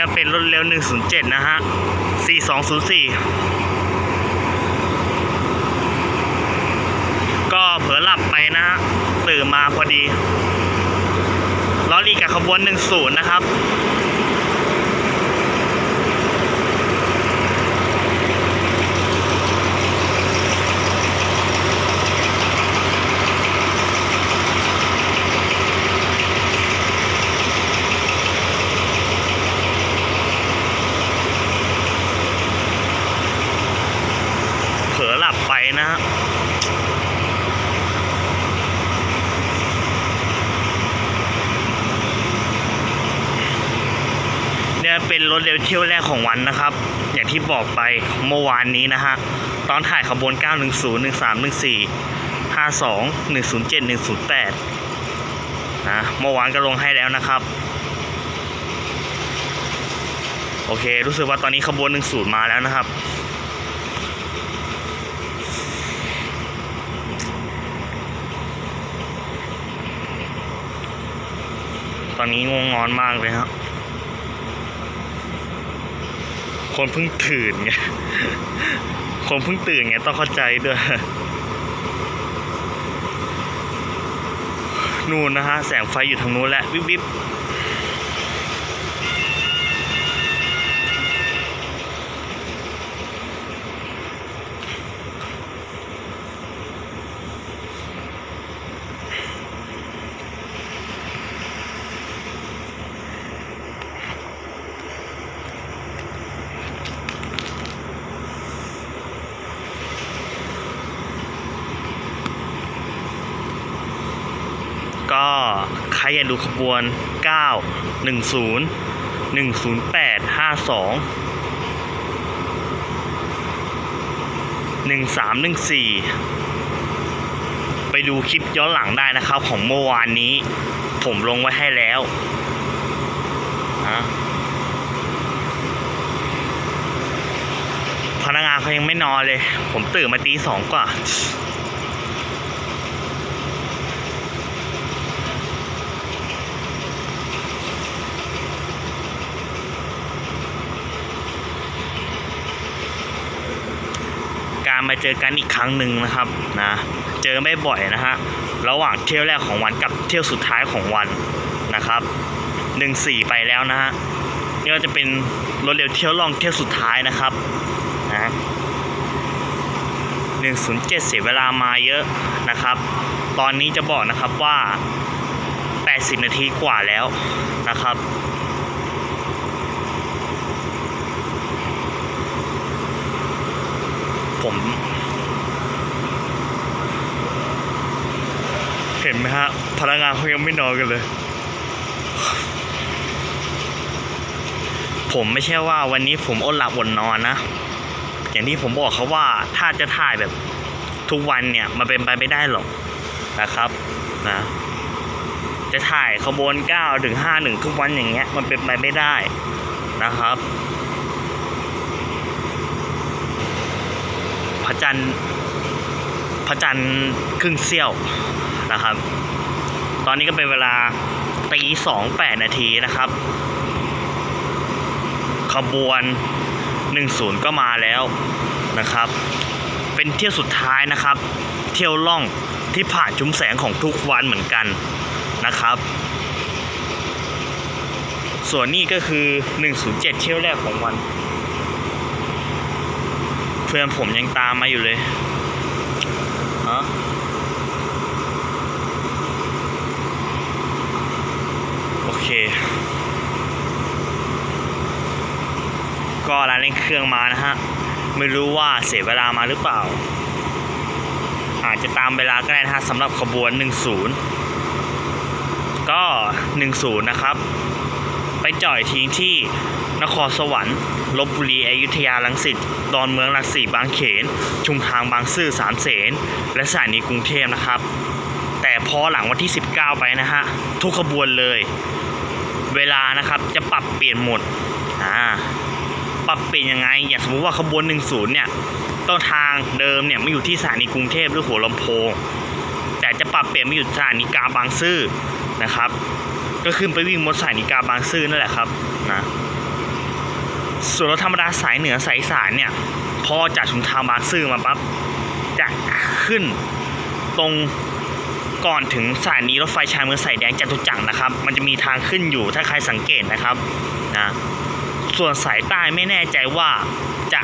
ก็เป็นรถเร็ว 107 นะฮะ 4204 ก็เผลอหลับไปนะฮะตื่นมาพอดีล้อลีกับขบวน 10 นะครับ บไปนะฮะเนี่ยเป็นรถเร็วเที่ยวแรกของวันนะครับ อย่างที่บอกไปเมื่อวานนี้นะฮะ ตอนถ่ายขบวน 910 13 14 52 107 108 นะ เมื่อวานก็ลงให้แล้วนะครับโอเค รู้สึกว่าตอนนี้ขบวน10มาแล้วนะครับ ตอนนี้งวงงอนมากเลยครับคนเพิ่งตื่นไงคนเพิ่งตื่นไงต้องเข้าใจด้วยนู่นนะฮะแสงไฟอยู่ทางนู้นแหละวิบวิบก็ใครอยากดูขบวน 9 10 108 52 1314 ไปดูคลิปย้อนหลังได้นะครับ ของเมื่อวานนี้ ผมลงไว้ให้แล้วนะพนักงานเขายังไม่นอนเลย ผมตื่นมาตีสองกว่า มาเจอกันอีกครั้งหนึ่งนะครับนะเจอไม่บ่อยนะฮะระหว่างเที่ยวแรกของวันกับเที่ยวสุดท้ายของวันนะครับหนึ่งสี่ไปแล้วนะฮะนี่ก็จะเป็นรถเร็วเที่ยวล่องเที่ยวสุดท้ายนะครับนะหนึ่งศูนย์เจ็ดเสียเวลามาเยอะนะครับ ตอนนี้จะบอกนะครับว่า 80 นาทีกว่าแล้วนะครับ ผม เห็นไหมฮะ พนักงานเขายังไม่นอนกันเลย ผมไม่ใช่ว่าวันนี้ผมอดหลับอดนอนนะ อย่างที่ผมบอกเขาว่าถ้าจะถ่ายแบบทุกวันเนี่ย มันเป็นไปไม่ได้หรอกนะครับนะจะถ่ายขบวน9ถึง51ทุกวันอย่างเงี้ยมันเป็นไปไม่ได้นะครับ ระจันทร์พระจันทร์ครึ่งเสี้ยวนะครับ ตอนนี้ก็เป็นเวลาตีสองแปดนาทีนะครับ ขบวนหนึ่งศูนย์ก็มาแล้วนะครับ เป็นเที่ยวสุดท้ายนะครับ เที่ยวล่องที่ผ่านชุมแสงของทุกวันเหมือนกันนะครับ ส่วนนี้ก็คือ 107 เที่ยวแรกของวัน เพื่อนผมยังตามมาอยู่เลยฮะโอเค ก็ร้านเล่นเครื่องมานะฮะ ไม่รู้ว่าเสียเวลามาหรือเปล่า อาจจะตามเวลาก็ได้นะฮะสำหรับขบวน 10 ก็ 10 นะครับ ไปจ่อยทิ้งที่นครสวรรค์ลบบุรีอยุธยาลังสิตดอนเมืองลังสีบางเขน ชุมทางบางซื่อสามเสน และสถานีกรุงเทพนะครับ แต่พอหลังวันที่ 19 ไปนะฮะ ทุกขบวนเลย เวลานะครับจะปรับเปลี่ยนหมดอ่าปรับเปลี่ยนยังไง อย่างสมมติว่าขบวน 10 เนี่ยต้นทางเดิมเนี่ยไม่อยู่ที่สถานีกรุงเทพหรือหัวลำโพง แต่จะปรับเปลี่ยนมาอยู่สถานีกลางบางซื่อนะครับ ก็ขึ้นไปวิ่งบนสถานีกาบางซื่อนั่นแหละครับนะส่วนรถธรรมดาสายเหนือสายสานเนี่ย พอจากชุมทางบางซื่อมาปั๊บจะขึ้นตรงก่อนถึงสถานีรถไฟชานเมืองสายแดงจตุจักรนะครับ มันจะมีทางขึ้นอยู่ถ้าใครสังเกตนะครับนะส่วนสายใต้ไม่แน่ใจว่าจะ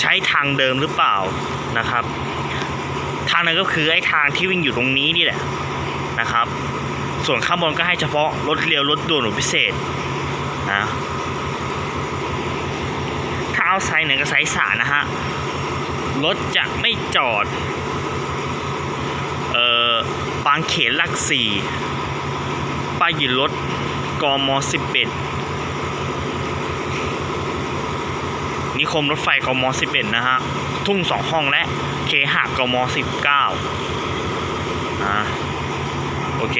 ใช้ทางเดิมหรือเปล่านะครับ ทางนั้นก็คือไอ้ทางที่วิ่งอยู่ตรงนี้นี่แหละนะครับ ส่วนข้างบนก็ให้เฉพาะรถเร็วรถด่วนหรือพิเศษนะถ้าเอาไซส์เหนือกับไซส์สานะฮะรถจะไม่จอด เอ่อบางเขนหลักสี่ป้ายยินรถกมสิบเอ็ดนิคมรถไฟกมสิบเอ็ดนะฮะ ทุ่งสองห้องและเคหะกมสิบเก้าอ่าโอเค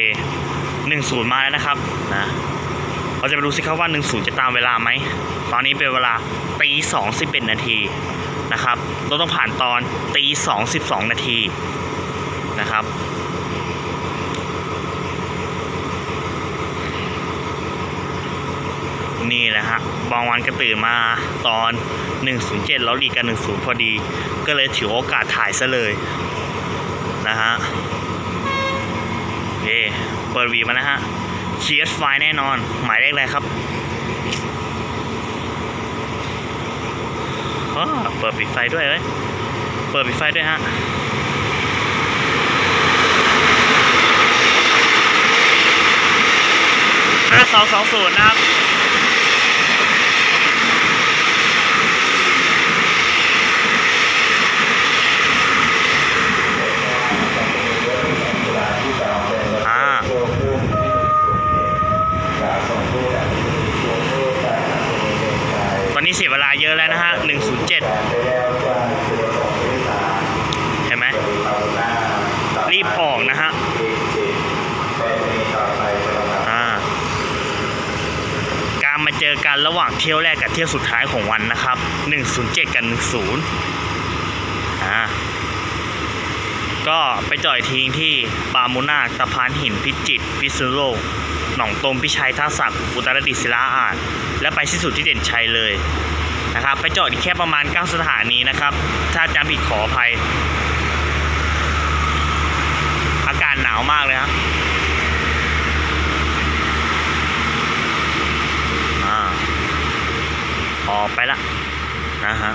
หนึ่งศูนย์มาแล้วนะครับนะเราจะไปดูสิครับว่า 10 จะตามเวลาไหม ตอนนี้เป็นเวลาตีสองสิบเอ็ดนาทีนะครับ เราต้องผ่านตอนตีสองสิบสองนาทีนะครับนี่แหละฮะ บางวันก็ตื่นมาตอน 107 แล้วดีกัน 10 พอดี ก็เลยถือโอกาสถ่ายซะเลย นะฮะโอ เปิดวีมานะฮะ CS ไฟแน่นอน หมายเลขอะไรครับเปิดปิดไฟด้วยเว้ย เปิดปิดไฟด้วยฮะห้าสองสองศูนย์นะครับ อ่า ตอนนี้ เยเวลาเยอะแล้วนะฮะ 107 เห็นไหม รีบออกนะฮะการมาเจอกันระหว่างเที่ยวแรกกับเที่ยวสุดท้ายของวันนะครับ 107 กับ 10อ่าก็ไปจอดอีกทีที่ปามูนาตะพานหินพิจิตรพิษณุโลก หนองตมพิชัยท่าสักอุตรดิตถ์ศิลาอาจและไปสิ้นสุดที่เด่นชัยเลย นะครับ ไปจอดอีกแค่ประมาณ 9 สถานีนะครับ ถ้าจำผิดขออภัย อากาศหนาวมากเลยครับอ่าออกไปละนะฮะ